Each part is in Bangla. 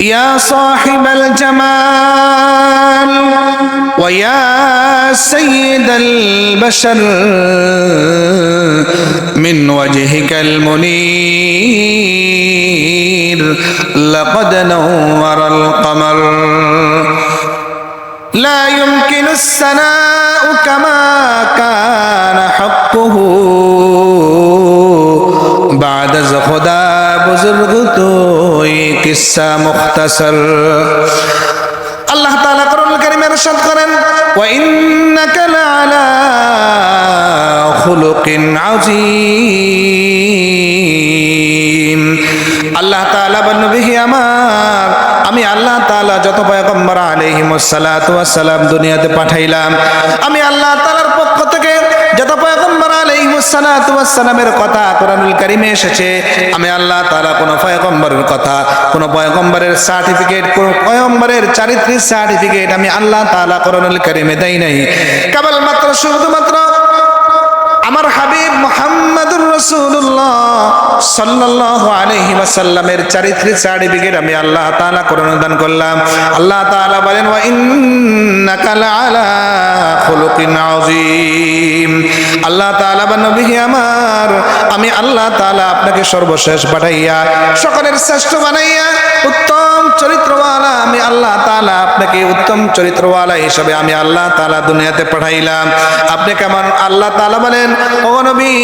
يا صاحب الجمال ويا سيد البشر من وجهك المنير لقد نور القمر لا يمكن الثناء كما كان حقه بعد از কিসসা মুখতাসর আল্লাহ তাআলা কোরআন কারীমে ارشاد করেন ওয়া ইন্নাকা লাআলা খুলুকিন আযীম আল্লাহ তাআলা বলেন নবী আমার আমি আল্লাহ তাআলা যত পয়গম্বর আলাইহিমুস সালাতু ওয়াস সালাম দুনিয়াতে পাঠাইলাম আমি আল্লাহ তাআলার পক্ষ থেকে যত পয়গম্বর আলাইহিমুস সালাতু সালামের কথা কোরআনুল কারীমে এসেছে, আমি আল্লাহ তাআলা কোন পয়গম্বরের কথা, কোন পয়গম্বরের সার্টিফিকেট, কোন পয়গম্বরের চারিত্রিক সার্টিফিকেট আমি আল্লাহ তাআলা কোরআনুল কারীমে দেই নাই। কেবল মাত্র শুধুমাত্র আমার হাবিব মোহাম্মদুর রসুল্লাহ সাল্লাল্লাহু আলাইহি ওয়াসাল্লামের চারিত্রিক সার্টিফিকেট আমি আল্লাহ তাআলা কোরআন দান করলাম। আল্লাহ তাআলা বলেন, ওয়া ইন্নাকা লাআলা খুলুকিন আল্লাহ তাআলা বা নবী আমার, আমি আল্লাহ তাআলা আপনাকে সর্বশেষ পাঠাইয়া, সকলের শ্রেষ্ঠ বানাইয়া, উত্তম চরিত্রওয়ালা আমি আল্লাহ তাআলা আপনাকে উত্তম চরিত্রওয়ালা হিসেবে আমি আল্লাহ তাআলা দুনিয়াতে পাঠাইলাম। আপনি কেমন আল্লাহ তাআলা বলেন, ও নবী,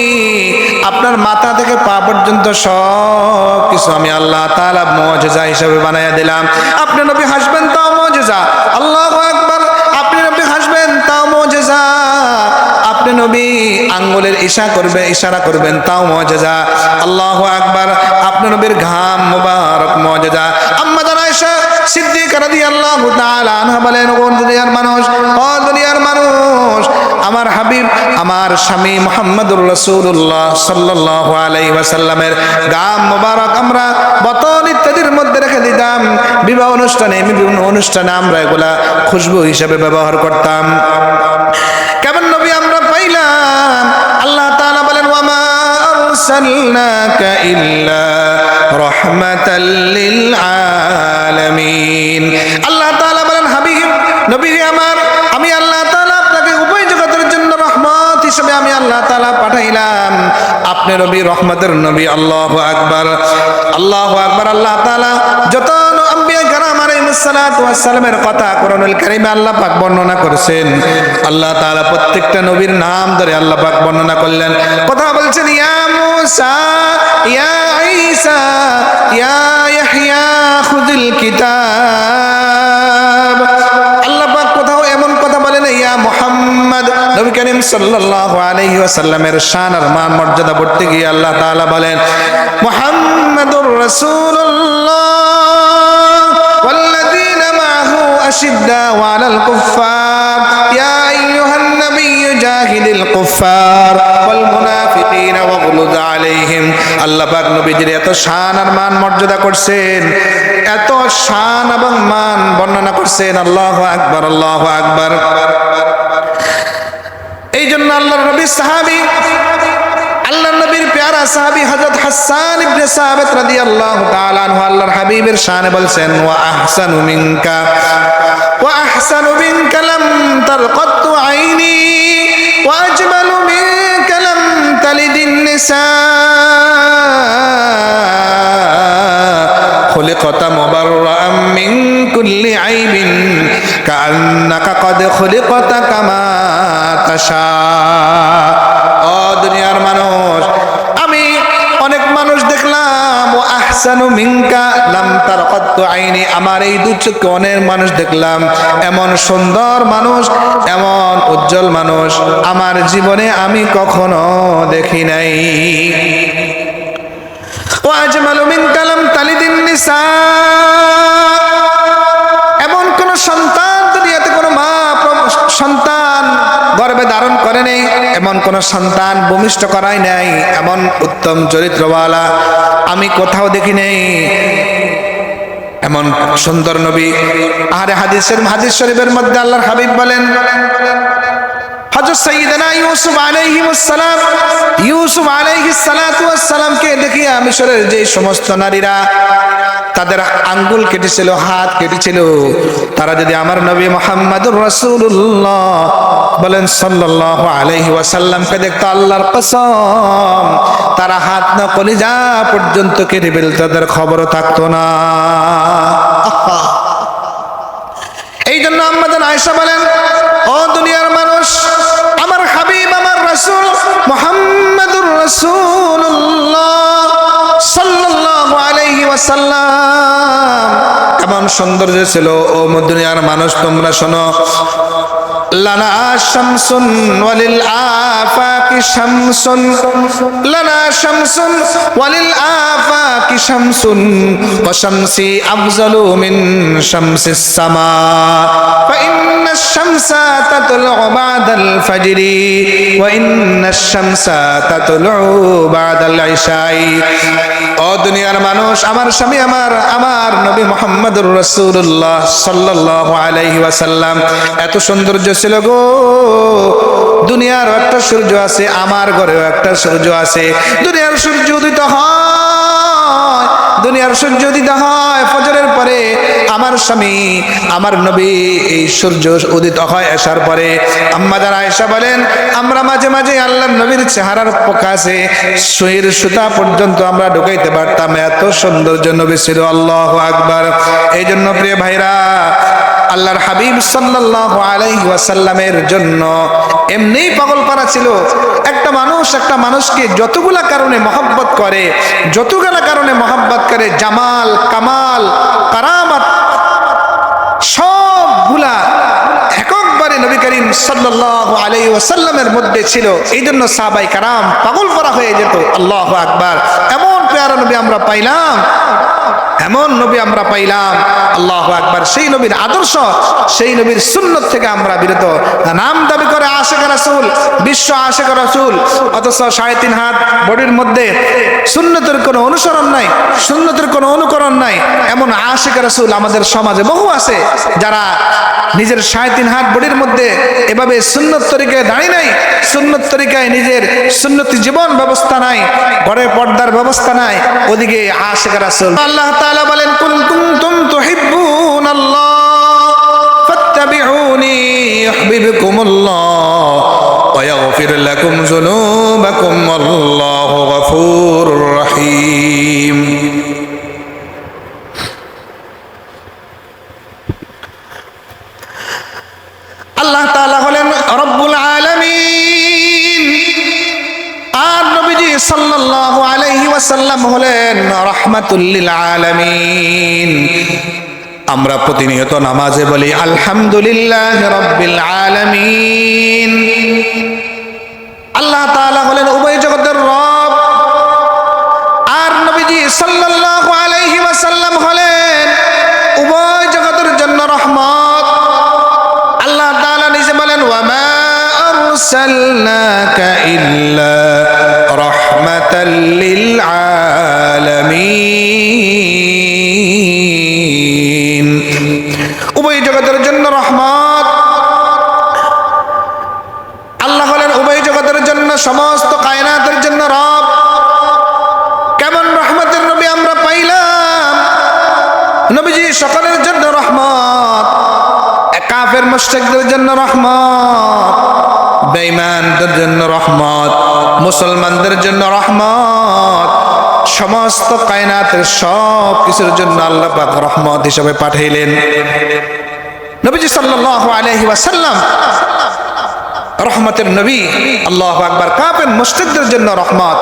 আপনার মাথা থেকে পা পর্যন্ত সব কিছু আমি আল্লাহ তাআলা মুজিজা হিসেবে বানাইয়া দিলাম। আপনি নবী হাসবেন তাও মুজিজা। আল্লাহু আকবার। আপনি নবী আঙ্গুলের ইশা করবে, ইশারা করবেন, তাও মজেজা। আল্লাহ আকবার আপনি নবীর ঘাম মুবারক মজেজা। আম্মা জান আয়েশা সিদ্দিকা তাআলা আনহা বলেন ও দুনিয়ার মানুষ, ও দুনিয়ার মানুষ, আমার হাবিব, আমার স্বামী মুহাম্মদুর রাসূলুল্লাহ সাল্লাল্লাহু আলাইহি ওয়াসাল্লামের গাম মুবারক আমরা বোতল ইত্যাদির মধ্যে রেখে দিতাম। বিবাহ অনুষ্ঠানে, বিভিন্ন অনুষ্ঠানে আমরা এগুলা খুশবু হিসেবে ব্যবহার করতাম। আরসালনাকা ইল্লা রাহমাতাল লিল আলামিন আল্লাহ তাআলা বলেন, হাবিব নবী আমার, আমি আল্লাহ তাআলা আপনাকে উভয় জগতের জন্য রহমত হিসেবে আমি আল্লাহ তাআলা পাঠাইলাম। আপনি নবী, রহমতের নবী, আল্লাহু আকবার। আল্লাহু আকবার, আল্লাহ তাআলা যত আম্বিয়া ওয়াসসালামের কথা কোরআনুল কারীমে আল্লাহ পাক বর্ণনা করেছেন। আল্লাহ তাআলা প্রত্যেকটা নবীর নাম ধরে আল্লাহ পাক বর্ণনা করলেন। কথা বলছেন, ইয়া মুসা, ইয়া ইয়া কিতাব। কোথাও এমন কথা বলেন ইয়া মুহাম্মদ, নবী করিম সাল্লাল্লাহু আলাইহি ওয়াসাল্লামের শান আর মান মর্যাদা বলতে গিয়ে আল্লাহ তাআলা বলেন, মুহাম্মাদুর রাসূলুল্লাহ أشداء على الكفار يا أيها النبي جاهد الكفار والمنافقين واغلظ عليهم আল্লাহ পাক নবীদের এত শান আর মান মর্যাদা করছেন এত শান এবং মান বর্ণনা করছেন আল্লাহু আকবার আল্লাহু আকবার এই জন্য আল্লাহর নবী সাহাবী আল্লাহ নবীর প্যারা সাহাবী হযরত হাসান ইবনে সাবিত রাদিয়াল্লাহু তাআলা আনহু আল্লাহর হাবিবের শানে বলছেন ওয়া আহসানু মিনকা ওয়া আহসানু মিনকা লাম তারকাতু আইনি ওয়া আজমালু মিনকা লাম তালিদিন নিসা خلقت مبرأ من كل عيب كأنك قد خلقت كما تشاء ও দুনিয়ার মানুষ আহসানু মিনকা লাম তারকাতু আইনি। আমার এই দু চোখে অনেক মানুষ দেখলাম। এমন সুন্দর মানুষ, এমন উজ্জ্বল মানুষ আমার জীবনে আমি কখনো দেখি নাই। ওয়াজমালু মিন কালাম তালিদিন নিসা। এমন কোন সন্তান দুনিয়াতে কোনো মা, সন্তান গর্ভে ধারণ করে নেই, এমন কোন সন্তান ভূমিষ্ঠ করাই নাই, এমন উত্তম চরিত্রওয়ালা আমি কোথাও দেখি নেই। এমন সুন্দর নবী আরে হাদিসের হাদিস শরীফের মধ্যে আল্লাহর হাবিব বলেন সমস্ত নারীরা তাদের আঙ্গুল কেটেছিল, হাত কেটেছিল, তারা যদি আমার নবী মোহাম্মদুর রাসূলুল্লাহ বলেন সাল্লাল্লাহু আলাইহি ওয়াসাল্লামকে দেখতো আল্লাহর কসম, তারা হাত না কলিজা পর্যন্ত কেটে ফেল তাদের খবরও থাকতো না। এই জন্য আমাদের আয়সা বলেন, ও দুনিয়ার মানুষ, আমার হাবিব, আমার রাসূল মুহাম্মাদুর রাসূলুল্লাহ সাল্লাল্লাহু আলাইহি ওয়াসাল্লাম এমন সৌন্দর্য ছিল, ও দুনিয়ার মানুষ, তোমরা শোনো লানা শামসুন ওয়ালিল আফাকি শামসুন লানা শামসুন ওয়ালিল আফাকি শামসুন ওয়া শামসি আফজালু মিন শামসিস সামা فإن الشمس تطلع بعد الفجر وإن الشمس تطلع بعد العشاء ও দুনিয়ার মানুষ আমার স্বামী আমার আমার নবী মোহাম্মদুর রাসূলুল্লাহ সাল্লাল্লাহু আলাইহি ওয়াসাল্লাম এত সৌন্দর্য ছিল গো দুনিয়ার একটা সূর্য আছে আমার ঘরেও একটা সূর্য আছে দুনিয়ার সূর্য উদিত হয় দুনিয়ার সূর্য উদিত হয়, ফজরের পরে আমার স্বামী, আমার নবী এই সূর্য উদিত হয় আসার পরে আম্মা যারা আয়েশা বলেন, আমরা মাঝে মাঝে আল্লাহ নবীর চেহারার প্রকাশে সুইয়ের সুতা পর্যন্ত আমরা ঢুকাইতে পারতাম। এত সৌন্দর্য নবী ছিল, আল্লাহ আকবার। এই জন্য প্রিয় ভাইরা আল্লাহর হাবিব সাল্লাল্লাহু আলাইহি ওয়াসাল্লামের জন্য এমনিই পাগল পারা ছিল। একটা মানুষ একটা মানুষকে যতগুলা কারণে মহব্বত করে, যতগুলা কারণে মহব্বত করে, জামাল, কামাল, কারামাত, সবগুলা এককবারে নবী করিম সাল্লাল্লাহু আলাইহি ওয়াসাল্লামের মধ্যে ছিল। এই জন্য সাহাবাই কারাম পাগল করা হয়ে যেত। আল্লাহু আকবার। এমন পেয়ারা নবী আমরা পাইলাম। এমন নবী আমরা পাইলাম, আল্লাহ আকবার, সেই নবীর আদর্শ, সেই নবীর সুন্নত থেকে আমরা বিরত। নাম দাবি করে আশেখ রাসুল, বিশ্ব আশেখ রাসুল, অথচ সাড়ে তিন হাত বডির মধ্যে সুন্নতের কোনো অনুসরণ নাই, সুন্নতের কোনো অনুকরণ নাই। এমন আশেখ রাসুল আমাদের সমাজে বহু আছে, যারা নিজের সাড়ে তিন হাত বডির মধ্যে এভাবে সুন্নত তরিকায় দাঁড়িয়ে নাই, সুন্নত তরিকায় নিজের সুন্নতি জীবন ব্যবস্থা নাই, ঘরে পর্দার ব্যবস্থা নাই, ওদিকে আশেখ রাসুল আল্লাহ বলেন কুনতুম রহিম। হলেন রাহমাতুল লিল আলামিন। আমরা প্রতিনিয়ত নামাজে বলি, আলহামদুলিল্লাহ রাব্বিল আলামিন। আল্লাহ তাআলা হলেন উভয় জগতের রব। আর নবীজি সাল্লাল্লাহু আলাইহি ওয়াসাল্লাম হলেন উভয় জগতের জন্য রহমত। আল্লাহ তাআলা নিজে বলেন, ওয়ামা আরসালনাকা ইল্লা রাহমাতাল কাফের জন্য রহমত, বেঈমানদের জন্য রহমত, মুসলমানদের জন্য রহমত, সমস্ত কায়নাতের সব কিছুর জন্য আল্লাহ পাক রহমত হিসেবে পাঠাইলেন। নবীজি সাল্লাল্লাহু আলাইহি ওয়াসাল্লাম রহমতের নবী আল্লাহ আকবার কাফের মুশরিকদের জন্য রহমত।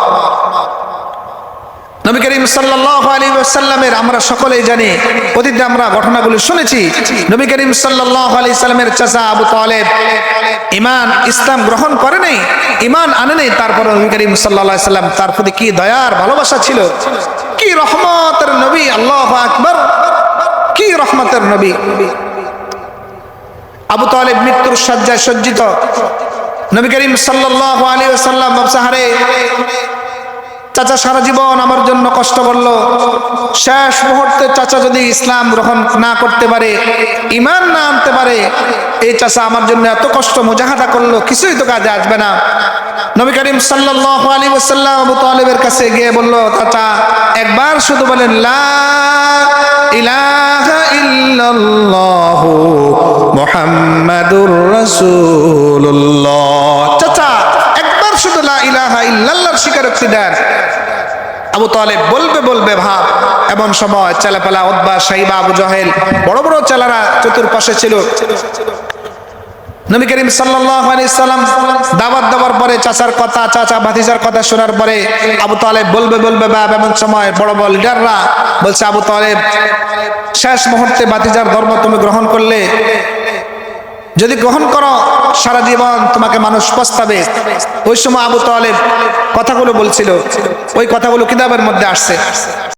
নবী করিম সাল্লাল্লাহু আলাইহি ওয়াসাল্লামের আমরা সকলেই জানি, অতীতে আমরা ঘটনাগুলো শুনেছি। নবী করিম সাল্লাল্লাহু আলাইহি সাল্লামের চাচা আবু তালেব ইমান ইসলাম গ্রহণ করে নাই ইমান আনে নেই, তারপর নবী করিম আলাইহি সাল্লাম তার প্রতি কি দয়ার ভালোবাসা ছিল? কি রহমতের নবী, আল্লাহু আকবার, কি রহমতের নবী। আবু তালেব মৃত্যুর শয্যায় সজ্জিত। নবী করিম সাল্লাল্লাহু আলাইহি ওয়াসাল্লাম সাহারে চাচা সারা জীবন আমার জন্য কষ্ট করল। শেষ মুহূর্তে চাচা যদি ইসলাম গ্রহণ না করতে পারে ইমান না আনতে পারে, এই চাচা আমার জন্য এত কষ্ট মুজাহাদা করল, কিছুই তো কাজে আসবে না। নবী করিম সাল্লাল্লাহু আলাইহি ওয়াসাল্লাম আবু তালেবের কাছে গিয়ে বলল, চাচা, একবার শুধু বলেন, লা ইলাহা ইল্লাল্লাহু মুহাম্মাদুর রাসূলুল্লাহ। চাচা একবার শুধু লা ইলাহা ইল্লাল্লাহর স্বীকারোক্তি দেন। আবু তালেব বলবে বলবে, ভাব, এমন সময় চেলাপালা উদ্বা সাইবা, আবু জহেল, বড় বড় চেলারা চতুর্পাশে ছিল। নবী করিম সাল্লাল্লাহু আলাইহি সাল্লাম দাওয়াত দেওয়ার পরে, চাচার কথা, চাচা ভাতিজার কথা শোনার পরে আবু তালেব বলবে বলবে বাপ এমন সময় বড় বড় লিডাররা বলছে, আবু তালেব, শেষ মুহূর্তে ভাতিজার ধর্ম তুমি গ্রহণ করলে যদি গ্রহণ করো, সারা জীবন তোমাকে মানুষ পস্তাবে। ওই সময় আবু তালেব কথাগুলো বলছিল। ওই কথাগুলো কিতাবের মধ্যে আসছে।